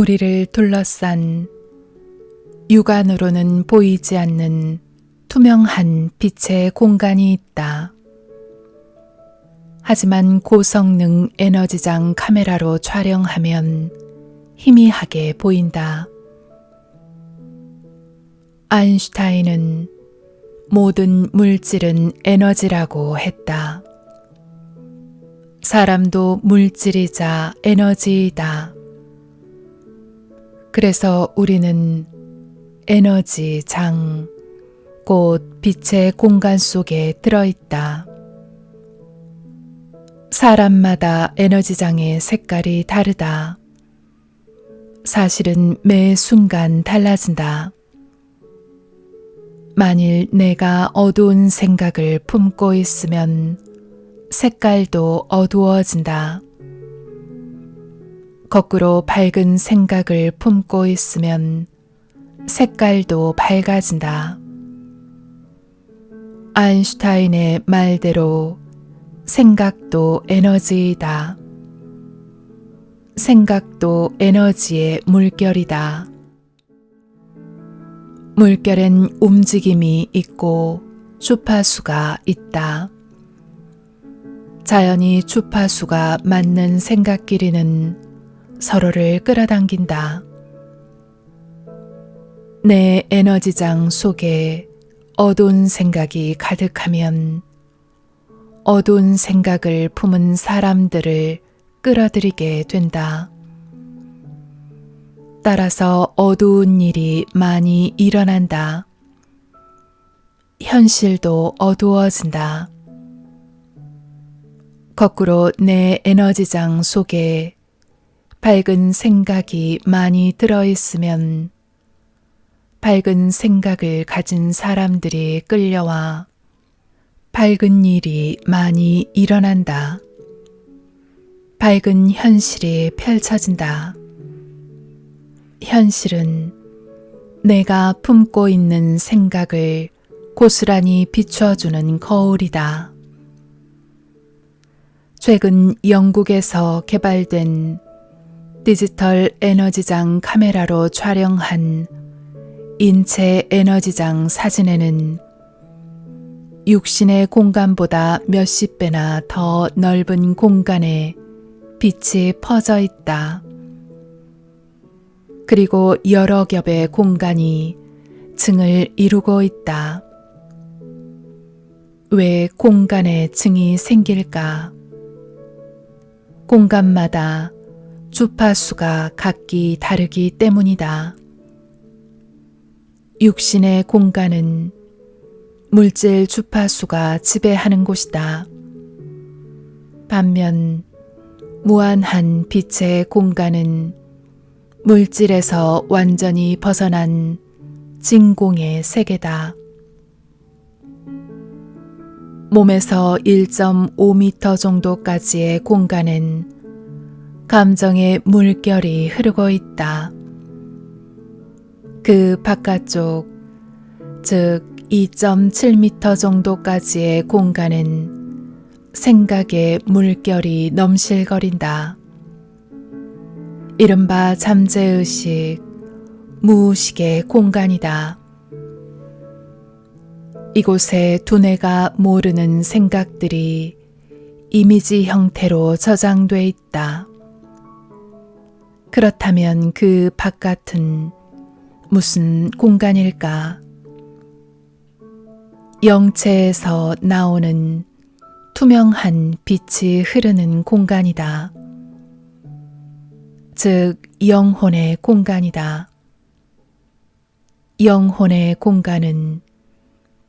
우리를 둘러싼 육안으로는 보이지 않는 투명한 빛의 공간이 있다. 하지만 고성능 에너지장 카메라로 촬영하면 희미하게 보인다. 아인슈타인은 모든 물질은 에너지라고 했다. 사람도 물질이자 에너지이다. 그래서 우리는 에너지 장, 곧 빛의 공간 속에 들어있다. 사람마다 에너지장의 색깔이 다르다. 사실은 매 순간 달라진다. 만일 내가 어두운 생각을 품고 있으면 색깔도 어두워진다. 거꾸로 밝은 생각을 품고 있으면 색깔도 밝아진다. 아인슈타인의 말대로 생각도 에너지이다. 생각도 에너지의 물결이다. 물결엔 움직임이 있고 주파수가 있다. 자연히 주파수가 맞는 생각 길이는 서로를 끌어당긴다. 내 에너지장 속에 어두운 생각이 가득하면 어두운 생각을 품은 사람들을 끌어들이게 된다. 따라서 어두운 일이 많이 일어난다. 현실도 어두워진다. 거꾸로 내 에너지장 속에 밝은 생각이 많이 들어있으면 밝은 생각을 가진 사람들이 끌려와 밝은 일이 많이 일어난다. 밝은 현실이 펼쳐진다. 현실은 내가 품고 있는 생각을 고스란히 비추어주는 거울이다. 최근 영국에서 개발된 디지털 에너지장 카메라로 촬영한 인체 에너지장 사진에는 육신의 공간보다 몇십 배나 더 넓은 공간에 빛이 퍼져 있다. 그리고 여러 겹의 공간이 층을 이루고 있다. 왜 공간에 층이 생길까? 공간마다 주파수가 각기 다르기 때문이다. 육신의 공간은 물질 주파수가 지배하는 곳이다. 반면 무한한 빛의 공간은 물질에서 완전히 벗어난 진공의 세계다. 몸에서 1.5m 정도까지의 공간엔 감정의 물결이 흐르고 있다. 그 바깥쪽, 즉 2.7m 정도까지의 공간은 생각의 물결이 넘실거린다. 이른바 잠재의식, 무의식의 공간이다. 이곳에 두뇌가 모르는 생각들이 이미지 형태로 저장돼 있다. 그렇다면 그 바깥은 무슨 공간일까? 영체에서 나오는 투명한 빛이 흐르는 공간이다. 즉, 영혼의 공간이다. 영혼의 공간은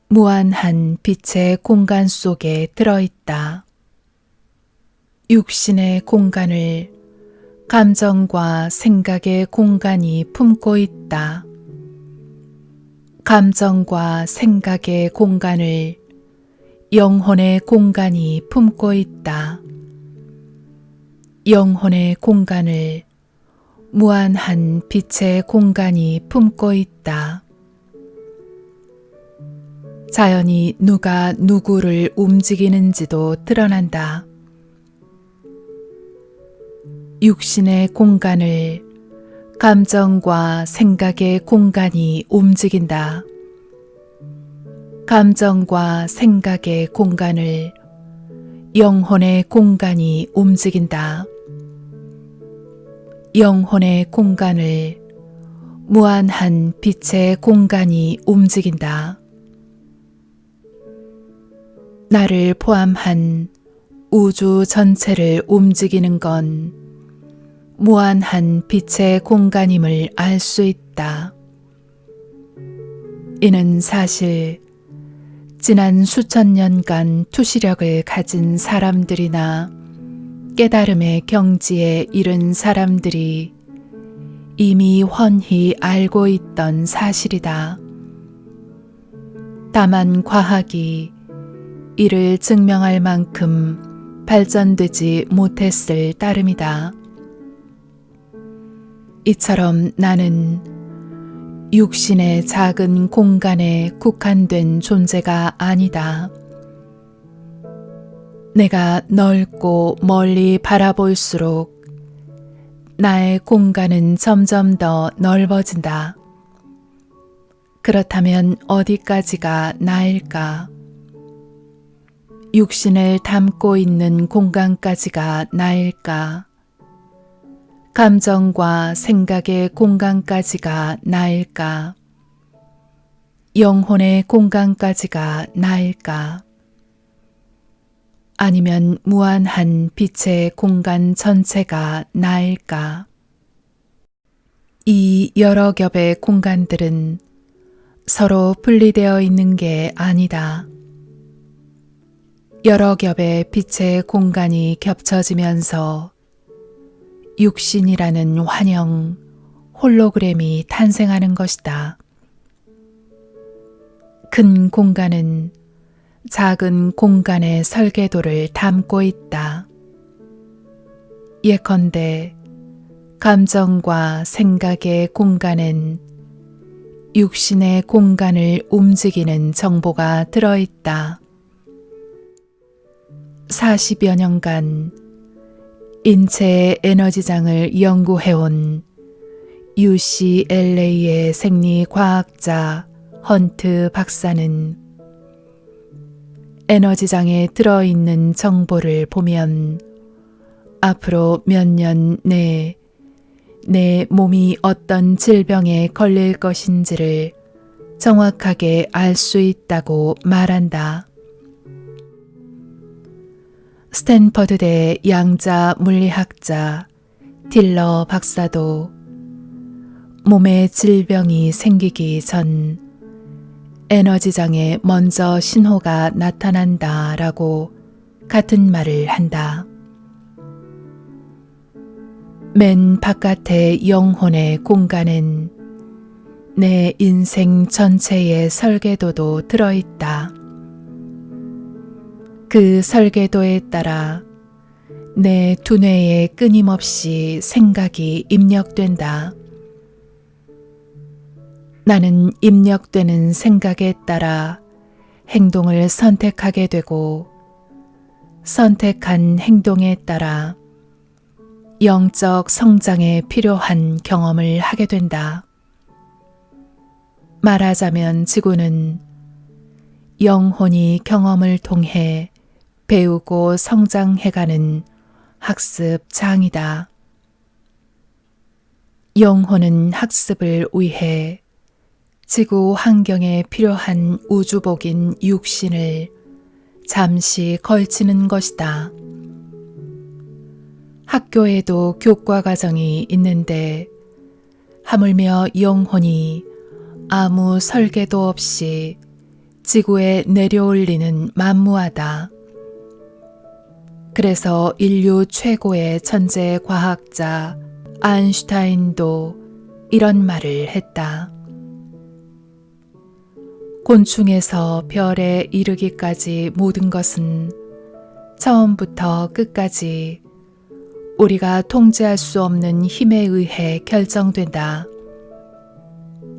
무한한 빛의 공간 속에 들어있다. 육신의 공간을 감정과 생각의 공간이 품고 있다. 감정과 생각의 공간을 영혼의 공간이 품고 있다. 영혼의 공간을 무한한 빛의 공간이 품고 있다. 자연히 누가 누구를 움직이는지도 드러난다. 육신의 공간을 감정과 생각의 공간이 움직인다. 감정과 생각의 공간을 영혼의 공간이 움직인다. 영혼의 공간을 무한한 빛의 공간이 움직인다. 나를 포함한 우주 전체를 움직이는 건 무한한 빛의 공간임을 알 수 있다. 이는 사실 지난 수천 년간 투시력을 가진 사람들이나 깨달음의 경지에 이른 사람들이 이미 훤히 알고 있던 사실이다. 다만 과학이 이를 증명할 만큼 발전되지 못했을 따름이다. 이처럼 나는 육신의 작은 공간에 국한된 존재가 아니다. 내가 넓고 멀리 바라볼수록 나의 공간은 점점 더 넓어진다. 그렇다면 어디까지가 나일까? 육신을 담고 있는 공간까지가 나일까? 감정과 생각의 공간까지가 나일까? 영혼의 공간까지가 나일까? 아니면 무한한 빛의 공간 전체가 나일까? 이 여러 겹의 공간들은 서로 분리되어 있는 게 아니다. 여러 겹의 빛의 공간이 겹쳐지면서 육신이라는 환영, 홀로그램이 탄생하는 것이다. 큰 공간은 작은 공간의 설계도를 담고 있다. 예컨대 감정과 생각의 공간엔 육신의 공간을 움직이는 정보가 들어있다. 40여 년간 인체의 에너지장을 연구해온 UCLA의 생리과학자 헌트 박사는 에너지장에 들어있는 정보를 보면 앞으로 몇 년 내에 내 몸이 어떤 질병에 걸릴 것인지를 정확하게 알 수 있다고 말한다. 스탠퍼드대 양자 물리학자 딜러 박사도 몸에 질병이 생기기 전 에너지장에 먼저 신호가 나타난다 라고 같은 말을 한다. 맨 바깥의 영혼의 공간엔 내 인생 전체의 설계도도 들어있다. 그 설계도에 따라 내 두뇌에 끊임없이 생각이 입력된다. 나는 입력되는 생각에 따라 행동을 선택하게 되고 선택한 행동에 따라 영적 성장에 필요한 경험을 하게 된다. 말하자면 지구는 영혼이 경험을 통해 배우고 성장해가는 학습장이다. 영혼은 학습을 위해 지구 환경에 필요한 우주복인 육신을 잠시 걸치는 것이다. 학교에도 교과 과정이 있는데 하물며 영혼이 아무 설계도 없이 지구에 내려올리는 만무하다. 그래서 인류 최고의 천재 과학자 아인슈타인도 이런 말을 했다. 곤충에서 별에 이르기까지 모든 것은 처음부터 끝까지 우리가 통제할 수 없는 힘에 의해 결정된다.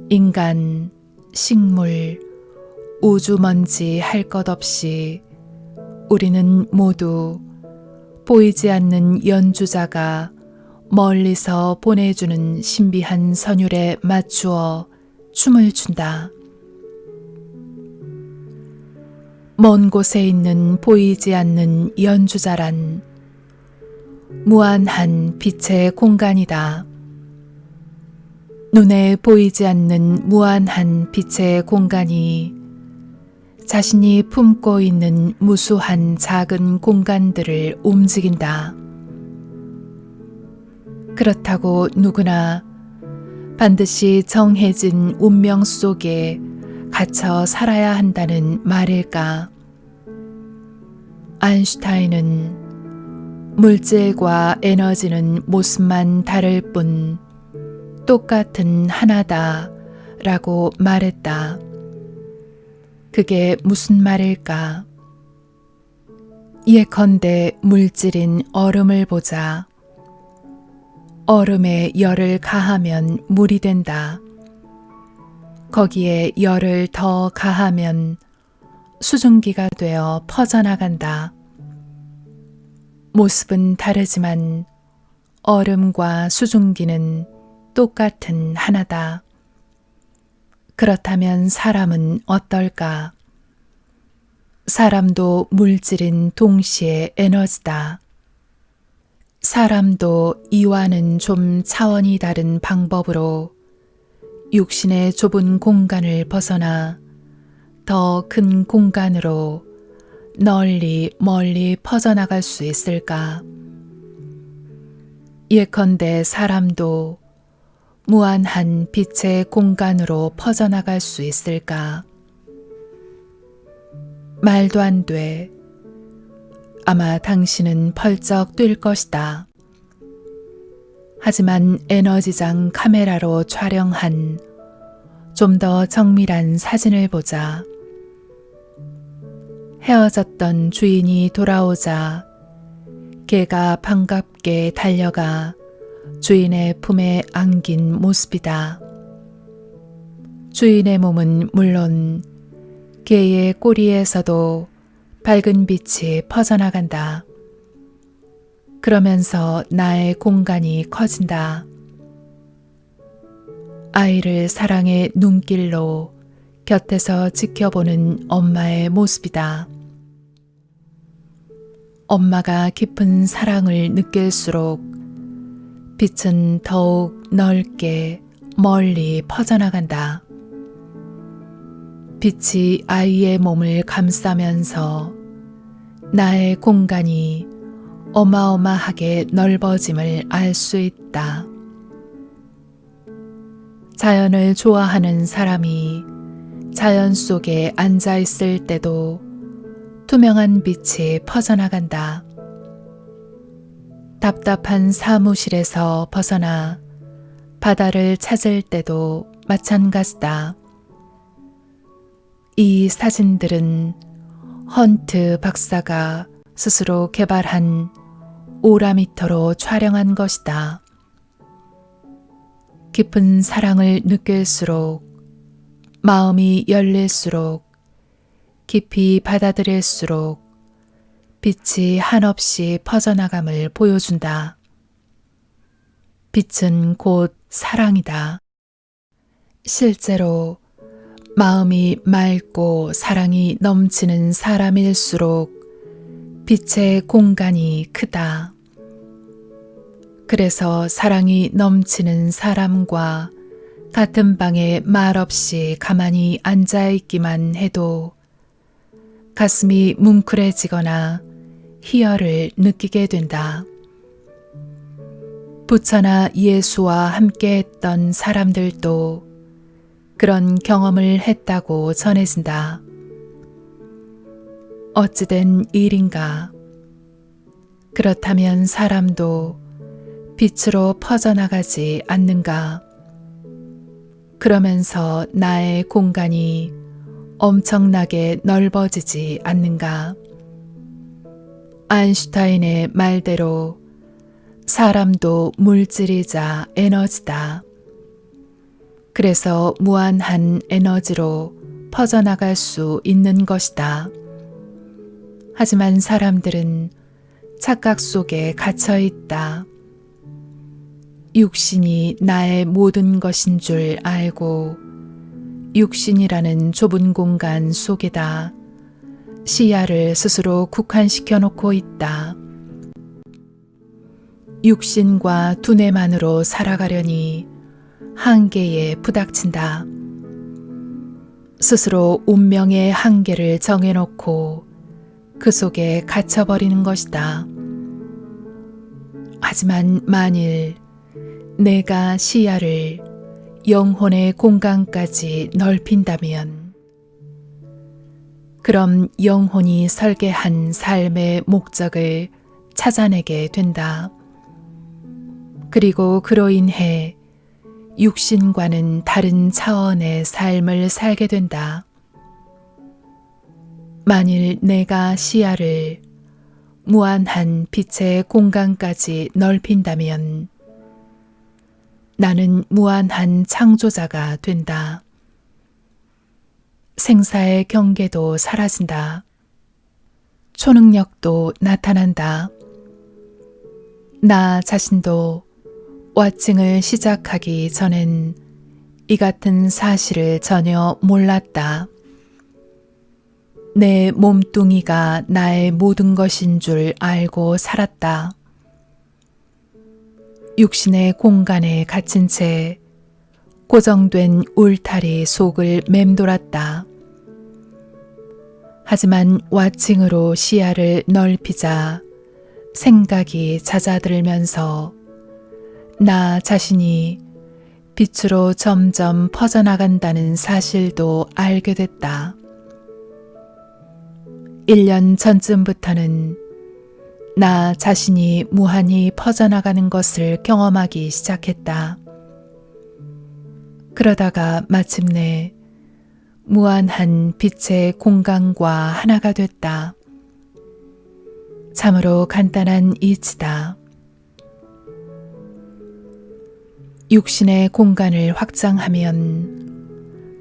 인간, 식물, 우주먼지 할 것 없이 우리는 모두 보이지 않는 연주자가 멀리서 보내주는 신비한 선율에 맞추어 춤을 춘다. 먼 곳에 있는 보이지 않는 연주자란 무한한 빛의 공간이다. 눈에 보이지 않는 무한한 빛의 공간이 자신이 품고 있는 무수한 작은 공간들을 움직인다. 그렇다고 누구나 반드시 정해진 운명 속에 갇혀 살아야 한다는 말일까? 아인슈타인은 물질과 에너지는 모습만 다를 뿐 똑같은 하나다 라고 말했다. 그게 무슨 말일까? 예컨대 물질인 얼음을 보자. 얼음에 열을 가하면 물이 된다. 거기에 열을 더 가하면 수증기가 되어 퍼져나간다. 모습은 다르지만 얼음과 수증기는 똑같은 하나다. 그렇다면 사람은 어떨까? 사람도 물질인 동시에 에너지다. 사람도 이와는 좀 차원이 다른 방법으로 육신의 좁은 공간을 벗어나 더 큰 공간으로 널리 멀리 퍼져나갈 수 있을까? 예컨대 사람도 무한한 빛의 공간으로 퍼져나갈 수 있을까? 말도 안 돼. 아마 당신은 펄쩍 뛸 것이다. 하지만 에너지장 카메라로 촬영한 좀 더 정밀한 사진을 보자. 헤어졌던 주인이 돌아오자 개가 반갑게 달려가 주인의 품에 안긴 모습이다. 주인의 몸은 물론 개의 꼬리에서도 밝은 빛이 퍼져나간다. 그러면서 나의 공간이 커진다. 아이를 사랑의 눈길로 곁에서 지켜보는 엄마의 모습이다. 엄마가 깊은 사랑을 느낄수록 빛은 더욱 넓게 멀리 퍼져나간다. 빛이 아이의 몸을 감싸면서 나의 공간이 어마어마하게 넓어짐을 알 수 있다. 자연을 좋아하는 사람이 자연 속에 앉아 있을 때도 투명한 빛이 퍼져나간다. 답답한 사무실에서 벗어나 바다를 찾을 때도 마찬가지다. 이 사진들은 헌트 박사가 스스로 개발한 오라미터로 촬영한 것이다. 깊은 사랑을 느낄수록 마음이 열릴수록 깊이 받아들일수록 빛이 한없이 퍼져나감을 보여준다. 빛은 곧 사랑이다. 실제로 마음이 맑고 사랑이 넘치는 사람일수록 빛의 공간이 크다. 그래서 사랑이 넘치는 사람과 같은 방에 말없이 가만히 앉아 있기만 해도 가슴이 뭉클해지거나 희열을 느끼게 된다. 부처나 예수와 함께 했던 사람들도 그런 경험을 했다고 전해진다. 어찌된 일인가? 그렇다면 사람도 빛으로 퍼져나가지 않는가? 그러면서 나의 공간이 엄청나게 넓어지지 않는가? 아인슈타인의 말대로 사람도 물질이자 에너지다. 그래서 무한한 에너지로 퍼져나갈 수 있는 것이다. 하지만 사람들은 착각 속에 갇혀 있다. 육신이 나의 모든 것인 줄 알고 육신이라는 좁은 공간 속에다 시야를 스스로 국한시켜 놓고 있다. 육신과 두뇌만으로 살아가려니 한계에 부닥친다. 스스로 운명의 한계를 정해놓고 그 속에 갇혀버리는 것이다. 하지만 만일 내가 시야를 영혼의 공간까지 넓힌다면, 그럼 영혼이 설계한 삶의 목적을 찾아내게 된다. 그리고 그로 인해 육신과는 다른 차원의 삶을 살게 된다. 만일 내가 시야를 무한한 빛의 공간까지 넓힌다면 나는 무한한 창조자가 된다. 생사의 경계도 사라진다. 초능력도 나타난다. 나 자신도 와칭을 시작하기 전엔 이 같은 사실을 전혀 몰랐다. 내 몸뚱이가 나의 모든 것인 줄 알고 살았다. 육신의 공간에 갇힌 채 고정된 울타리 속을 맴돌았다. 하지만 와칭으로 시야를 넓히자 생각이 잦아들면서 나 자신이 빛으로 점점 퍼져나간다는 사실도 알게 됐다. 1년 전쯤부터는 나 자신이 무한히 퍼져나가는 것을 경험하기 시작했다. 그러다가 마침내 무한한 빛의 공간과 하나가 됐다. 참으로 간단한 이치다. 육신의 공간을 확장하면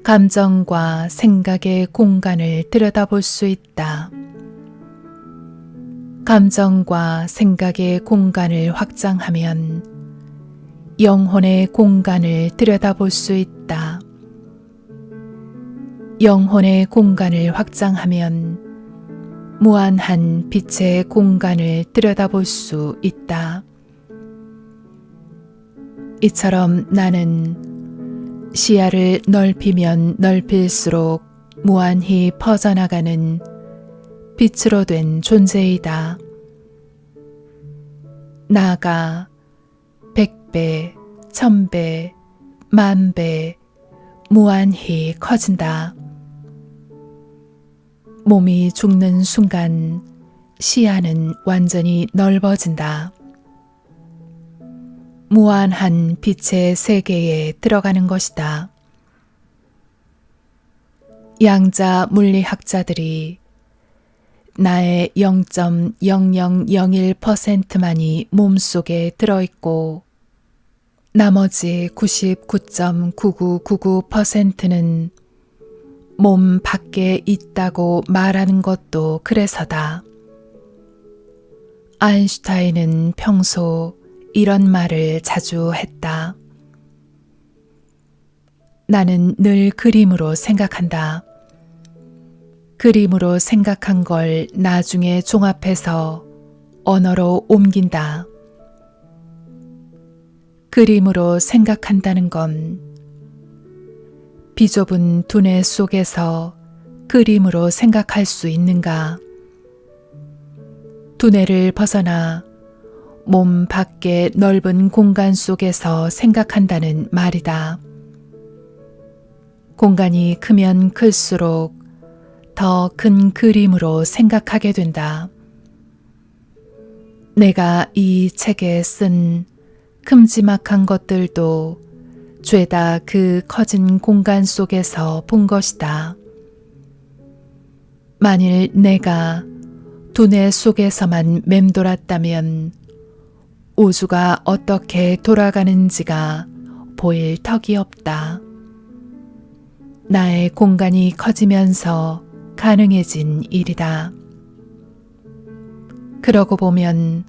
감정과 생각의 공간을 들여다볼 수 있다. 감정과 생각의 공간을 확장하면 영혼의 공간을 들여다볼 수 있다. 영혼의 공간을 확장하면 무한한 빛의 공간을 들여다볼 수 있다. 이처럼 나는 시야를 넓히면 넓힐수록 무한히 퍼져나가는 빛으로 된 존재이다. 나가 백배, 천배, 만배, 무한히 커진다. 몸이 죽는 순간 시야는 완전히 넓어진다. 무한한 빛의 세계에 들어가는 것이다. 양자 물리학자들이 나의 0.0001%만이 몸속에 들어있고 나머지 99.9999%는 몸 밖에 있다고 말하는 것도 그래서다. 아인슈타인은 평소 이런 말을 자주 했다. 나는 늘 그림으로 생각한다. 그림으로 생각한 걸 나중에 종합해서 언어로 옮긴다. 그림으로 생각한다는 건 비좁은 두뇌 속에서 그림으로 생각할 수 있는가? 두뇌를 벗어나 몸 밖의 넓은 공간 속에서 생각한다는 말이다. 공간이 크면 클수록 더 큰 그림으로 생각하게 된다. 내가 이 책에 쓴 큼지막한 것들도 죄다 그 커진 공간 속에서 본 것이다. 만일 내가 두뇌 속에서만 맴돌았다면 우주가 어떻게 돌아가는지가 보일 턱이 없다. 나의 공간이 커지면서 가능해진 일이다. 그러고 보면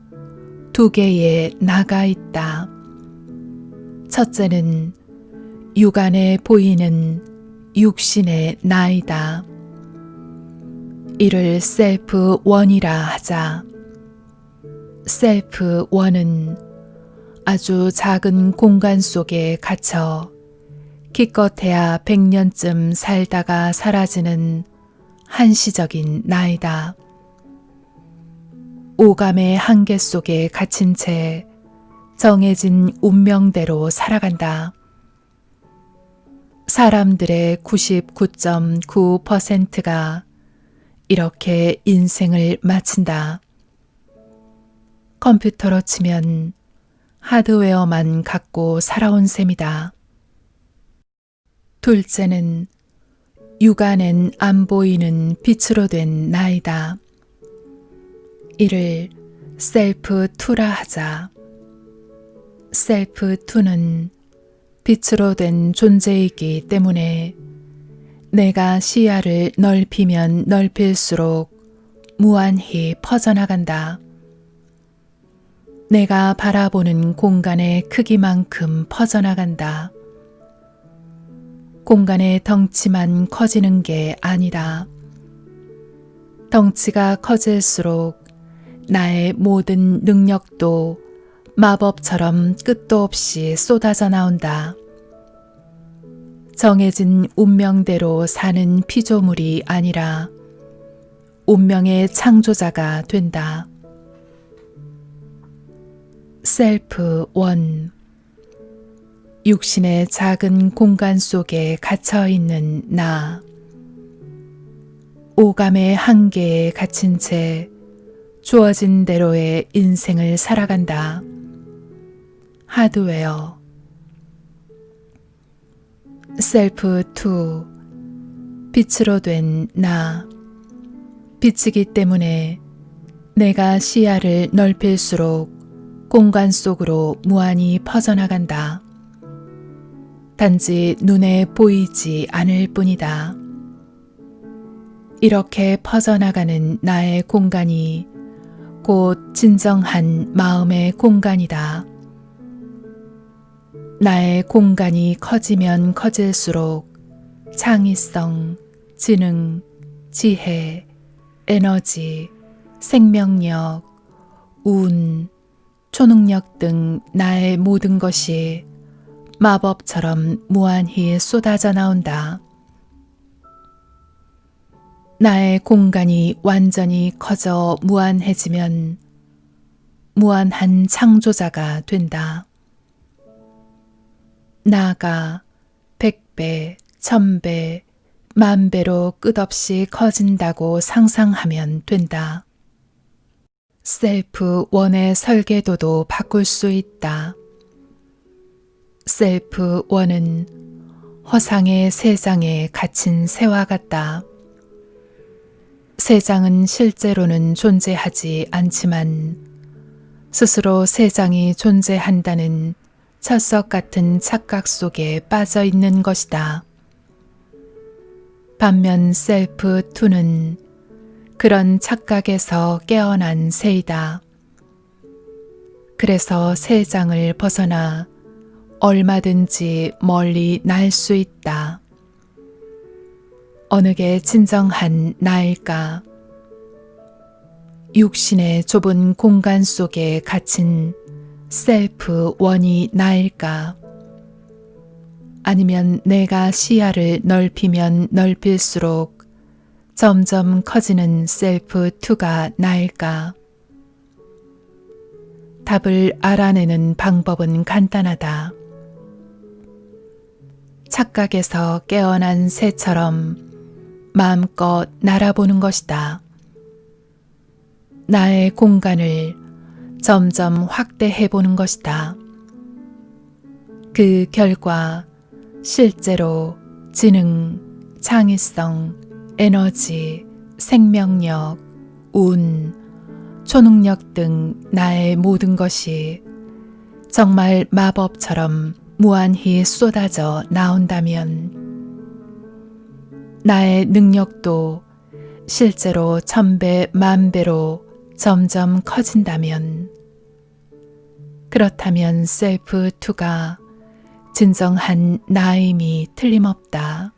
두 개의 나가 있다. 첫째는 육안에 보이는 육신의 나이다. 이를 셀프 원이라 하자. 셀프 원은 아주 작은 공간 속에 갇혀 기껏해야 백년쯤 살다가 사라지는 한시적인 나이다. 오감의 한계 속에 갇힌 채 정해진 운명대로 살아간다. 사람들의 99.9%가 이렇게 인생을 마친다. 컴퓨터로 치면 하드웨어만 갖고 살아온 셈이다. 둘째는 육안엔 안 보이는 빛으로 된 나이다. 이를 셀프 투라 하자. 셀프 투는 빛으로 된 존재이기 때문에 내가 시야를 넓히면 넓힐수록 무한히 퍼져나간다. 내가 바라보는 공간의 크기만큼 퍼져나간다. 공간의 덩치만 커지는 게 아니다. 덩치가 커질수록 나의 모든 능력도 마법처럼 끝도 없이 쏟아져 나온다. 정해진 운명대로 사는 피조물이 아니라 운명의 창조자가 된다. 셀프 원 육신의 작은 공간 속에 갇혀 있는 나. 오감의 한계에 갇힌 채 주어진 대로의 인생을 살아간다. 하드웨어 셀프 투 빛으로 된 나. 빛이기 때문에 내가 시야를 넓힐수록 공간 속으로 무한히 퍼져나간다. 단지 눈에 보이지 않을 뿐이다. 이렇게 퍼져나가는 나의 공간이 곧 진정한 마음의 공간이다. 나의 공간이 커지면 커질수록 창의성, 지능, 지혜, 에너지, 생명력, 운, 초능력 등 나의 모든 것이 마법처럼 무한히 쏟아져 나온다. 나의 공간이 완전히 커져 무한해지면 무한한 창조자가 된다. 나가 백배, 천배, 만배로 끝없이 커진다고 상상하면 된다. 셀프 원의 설계도도 바꿀 수 있다. 셀프 원은 허상의 세상에 갇힌 새와 같다. 세장은 실제로는 존재하지 않지만 스스로 세장이 존재한다는 철석 같은 착각 속에 빠져 있는 것이다. 반면 셀프 투는 그런 착각에서 깨어난 새이다. 그래서 세장을 벗어나 얼마든지 멀리 날 수 있다. 어느 게 진정한 나일까? 육신의 좁은 공간 속에 갇힌 셀프 원이 나일까? 아니면 내가 시야를 넓히면 넓힐수록 점점 커지는 셀프 투가 나일까? 답을 알아내는 방법은 간단하다. 착각에서 깨어난 새처럼 마음껏 날아보는 것이다. 나의 공간을 점점 확대해 보는 것이다. 그 결과 실제로 지능, 창의성, 에너지, 생명력, 운, 초능력 등 나의 모든 것이 정말 마법처럼 무한히 쏟아져 나온다면 나의 능력도 실제로 천배, 만배로 점점 커진다면 그렇다면 셀프 투가 진정한 나임이 틀림없다.